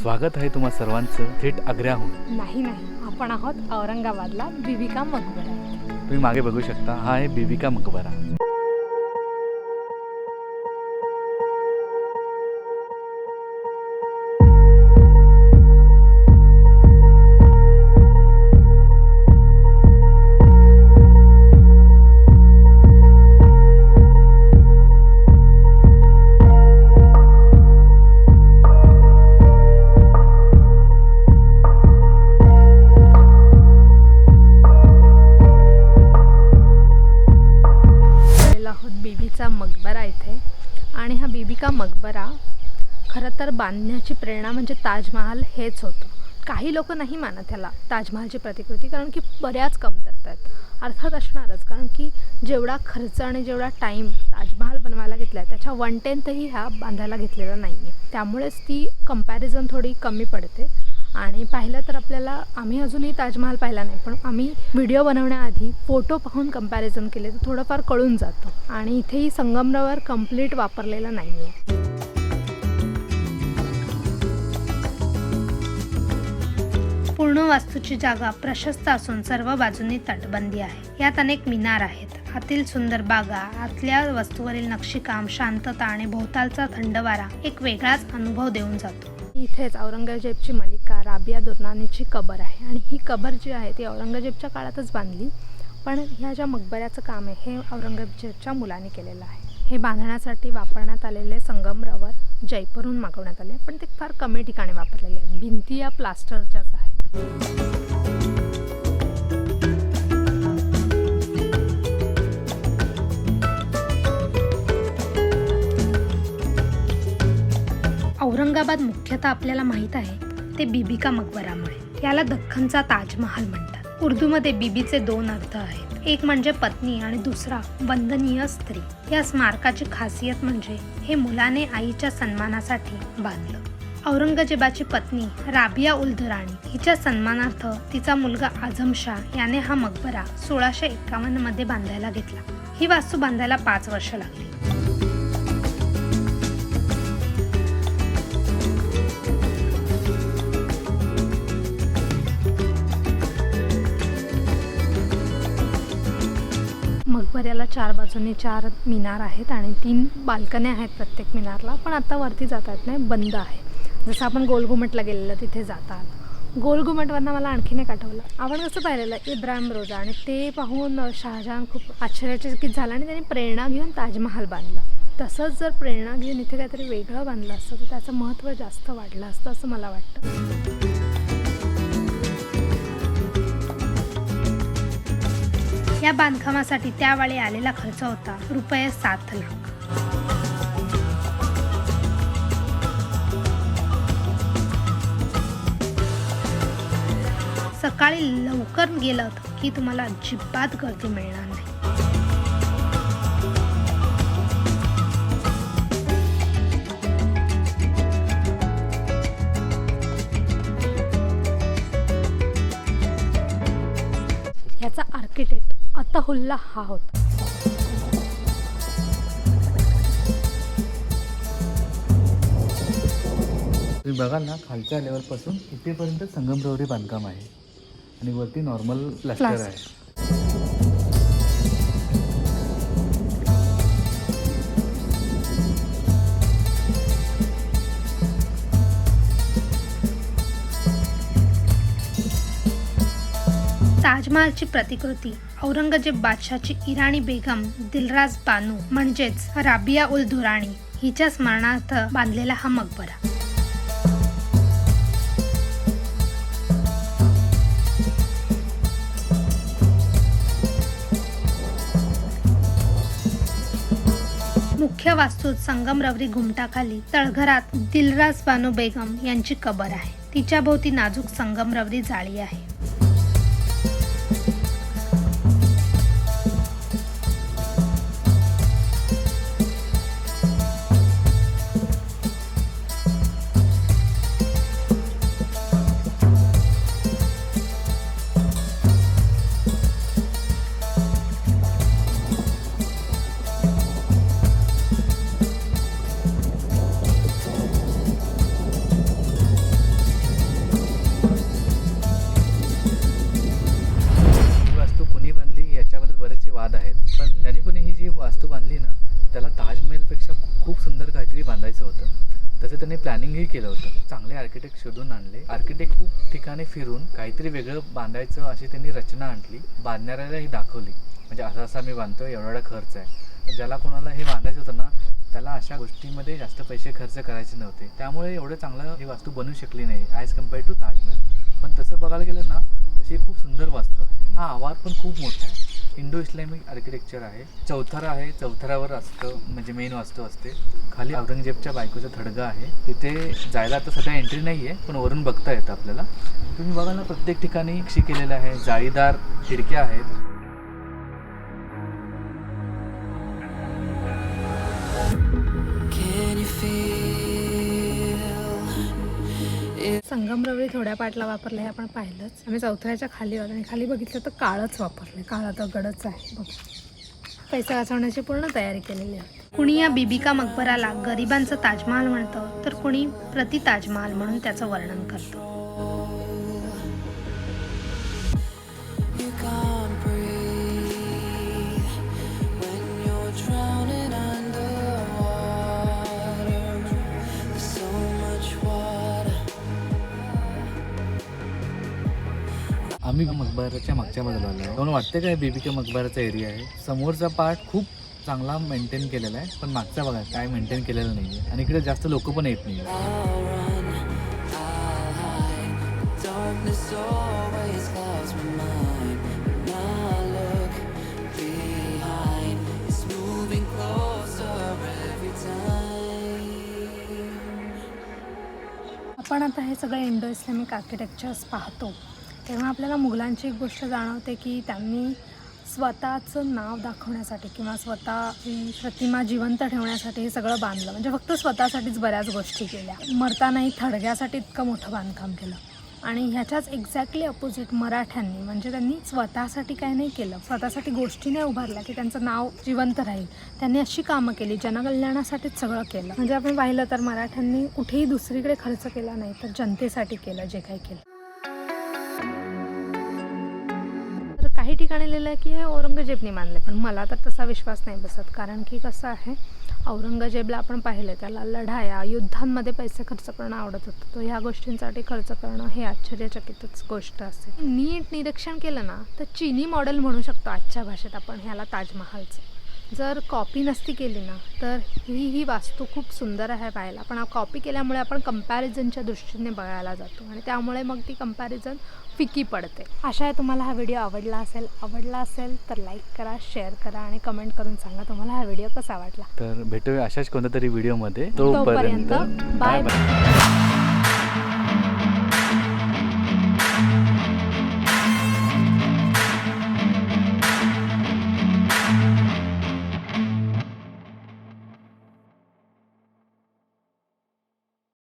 स्वागत आहे तुम्हा सर्वांचं थेट आग्र्याहून. नाही नाही. आपण आहोत औरंगाबादला बिबिका मकबरा. तुम्ही मागे बघू शकता हा आहे बिबिका मकबरा. आणि हा बीबिका मकबरा खरं तर बांधण्याची प्रेरणा म्हणजे ताजमहाल हेच होतं. काही लोक नाही मानत ह्याला ताजमहालची प्रतिकृती कारण की बऱ्याच कमतरता आहेत अर्थात असणारच कारण की जेवढा खर्च आणि जेवढा टाईम ताजमहाल बनवायला घेतला आहे त्याच्या वन टेन्थही ह्या बांधायला घेतलेला नाही आहे त्यामुळेच ती कंपॅरिझन थोडी कमी पडते. आणि पाहिलं तर आपल्याला आम्ही अजूनही ताजमहाल पाहिला नाही पण आम्ही व्हिडिओ बनवण्याआधी फोटो पाहून कंपॅरिझन केले तर थोडंफार कळून जातं. आणि इथेही संगमरवर कंप्लीट वापरलेलं नाही आहे पूर्ण वास्तूची जागा प्रशस्त असून सर्व बाजूंनी तटबंदी आहे. यात अनेक मिनार आहेत. आतील सुंदर बागा आतल्या वस्तूवरील नक्षीकाम शांतता आणि भोवतालचा थंड वारा एक वेगळाच अनुभव देऊन जातो. इथेच औरंगजेबची मलिका राबिया दुर्नानीची कबर आहे. आणि ही कबर जी आहे ती औरंगजेबच्या काळातच बांधली. पण ह्या ज्या मकबऱ्याचं काम आहे हे औरंगजेबच्या मुलाने केलेलं आहे. हे बांधण्यासाठी वापरण्यात आलेले संगमरावर जयपूरहून मागवण्यात आले पण ते फार कमी ठिकाणी वापरलेले आहेत. भिंती या प्लास्टरच्याच आहेत. औरंगाबाद मुख्यतः आपल्याला माहीत आहे ते बीबिका मकबरामुळे. याला दख्खनचा ताजमहाल म्हणतात. उर्दूमध्ये बीबीचे दोन अर्थ आहेत. एक म्हणजे पत्नी आणि दुसरा वंदनीय स्त्री. या स्मारकाची खासियत म्हणजे हे मुलाने आईच्या सन्मानासाठी बांधलं. औरंगजेबाची पत्नी राबिया उल दुराणी हिच्या सन्मानार्थ तिचा मुलगा आझम शाह याने हा मकबरा सोळाशे एकावन्नमध्ये बांधायला घेतला. ही वास्तू बांधायला पाच वर्ष लागली. मकबऱ्याला चार बाजूने चार मिनार आहेत आणि तीन बाल्कन्या आहेत प्रत्येक मिनारला पण आता वरती जाता येत नाही बंद आहे. जसं आपण गोलघुमटला गेलेलं तिथे जातात. गोलघुमटवरनं मला आणखीन एक आठवलं. आपण कसं पाहिलेलं इब्राहिम रोजा आणि ते पाहून शहाजहान खूप आश्चर्यचकित झाला आणि त्यांनी प्रेरणा घेऊन ताजमहाल बांधलं. तसंच जर प्रेरणा घेऊन इथे काहीतरी वेगळं बांधलं असतं तर त्याचं महत्त्व जास्त वाढलं असतं असं मला वाटतं. या बांधकामासाठी त्यावेळी आलेला खर्च होता रुपये सात लाख. सकाळी लवकर गेलं की तुम्हाला अजिबात गर्दी मिळणार नाही. अतहुल्ला हा होता. तुम्ही बघाल ना खालच्या लेवलपासून इथेपर्यंत संगमरवरी बांधकाम आहे. आणि वरती नॉर्मल प्लास्टर. आहे. ताजमहालची प्रतिकृती. औरंगजेब बादशाची इराणी बेगम दिलराज बानू म्हणजेच राबिया उल दुराणी हिच्या स्मरणार्थ बांधलेला हा मकबरा. मुख्य वास्तूत संगमरवरी घुमटाखाली तळघरात दिलराज बानू बेगम यांची कबर आहे. तिच्या भोवती नाजूक संगमरवरी जाळी आहे. प्लॅनिंगही केलं होतं. चांगले आर्किटेक्ट शोधून आणले. आर्किटेक्ट खूप ठिकाणी फिरून काहीतरी वेगळं बांधायचं अशी त्यांनी रचना आणली. बांधणाऱ्यालाही दाखवली. म्हणजे असं असं आम्ही बांधतो एवढा एवढा खर्च आहे. ज्याला कोणाला हे बांधायचं होतं ना त्याला अशा गोष्टीमध्ये जास्त पैसे खर्च करायचे नव्हते. त्यामुळे एवढं चांगलं ही वास्तू बनू शकली नाही ॲज कंपेअर टू ताजमहल. पण तसं बघायला गेलं ना तशी खूप सुंदर वास्तू आहे. हा आवार पण खूप मोठा आहे. इंडो इस्लामिक आर्किटेक्चर आहे. चौथरा आहे. चौथऱ्यावर असतं म्हणजे मेन वास्तू असते. खाली औरंगजेबच्या बायकोचा थडगा आहे. तिथे जायला आता सध्या एंट्री नाही आहे पण वरून बघता येतं आपल्याला. तुम्ही बघा ना प्रत्येक ठिकाणी शिकलेलं आहे. जाळीदार खिडक्या आहेत. संगमरवरी थोड्या पाटला वापरले हे आपण पाहिलंच. आम्ही चौथऱ्याच्या खाली आहोत आणि खाली बघितलं तर काळच वापरले. काळा दगडच आहे बघ. पैसा वाचवण्याची पूर्ण तयारी केलेली आहे. कुणी या बिबिका मकबराला गरिबांचं ताजमहाल म्हणतं तर कुणी प्रति ताजमहाल म्हणून त्याचं वर्णन करतं. मकबऱ्याच्या मागच्या बाजूला आलो आहे वाटते काय बीबीके मकबराचा एरिया आहे? समोरचा पार्ट खूप चांगला मेंटेन केलेला आहे पण मागचा बघा काय मेंटेन केलेलं नाही आहे आणि इकडे जास्त लोक पण येत नाही आपण आता हे सगळं इंडो इस्लामिक आर्किटेक्चर्स पाहतो. तेव्हा आपल्याला मुघलांची एक गोष्ट जाणवते की त्यांनी स्वतःचं नाव दाखवण्यासाठी किंवा स्वतः प्रतिमा जिवंत ठेवण्यासाठी हे सगळं बांधलं. म्हणजे फक्त स्वतःसाठीच बऱ्याच गोष्टी केल्या. मरतानाही थडग्यासाठी इतकं मोठं बांधकाम केलं. आणि ह्याच्याच एक्झॅक्टली अपोजिट मराठ्यांनी म्हणजे त्यांनी स्वतःसाठी काय नाही केलं. स्वतःसाठी गोष्टी नाही उभारल्या की त्यांचं नाव जिवंत राहील. त्यांनी अशी कामं केली जनकल्याणासाठीच सगळं केलं. म्हणजे आपण पाहिलं तर मराठ्यांनी कुठेही दुसरीकडे खर्च केला नाही तर जनतेसाठी केलं जे काही केलं. ठिकाणी लिहिलं आहे की हे औरंगजेबने मानले पण मला तर तसा विश्वास नाही बसत. कारण की कसं आहे औरंगजेबला आपण पाहिलं त्याला लढाया युद्धांमध्ये पैसे खर्च करणं आवडत होतं. तो ह्या गोष्टींसाठी खर्च करणं हे आश्चर्यचकितच गोष्ट असते नीट निरीक्षण केलं ना तर चिनी मॉडेल म्हणू शकतो आजच्या भाषेत आपण ह्याला ताजमहालचं. जर कॉपी नसती केली ना तर ही ही वास्तू खूप सुंदर आहे पाहायला. पण कॉपी केल्यामुळे आपण कम्पॅरिझनच्या दृष्टीने बघायला जातो आणि त्यामुळे मग ती कंपॅरिझन फिकी पडते. अशा आहे तुम्हाला हा व्हिडिओ आवडला असेल. आवडला असेल तर लाईक करा शेअर करा आणि कमेंट करून सांगा तुम्हाला हा व्हिडिओ कसा वाटला. तर भेटूया अशाच कोणत्या तरी व्हिडिओमध्ये तोपर्यंत बाय बाय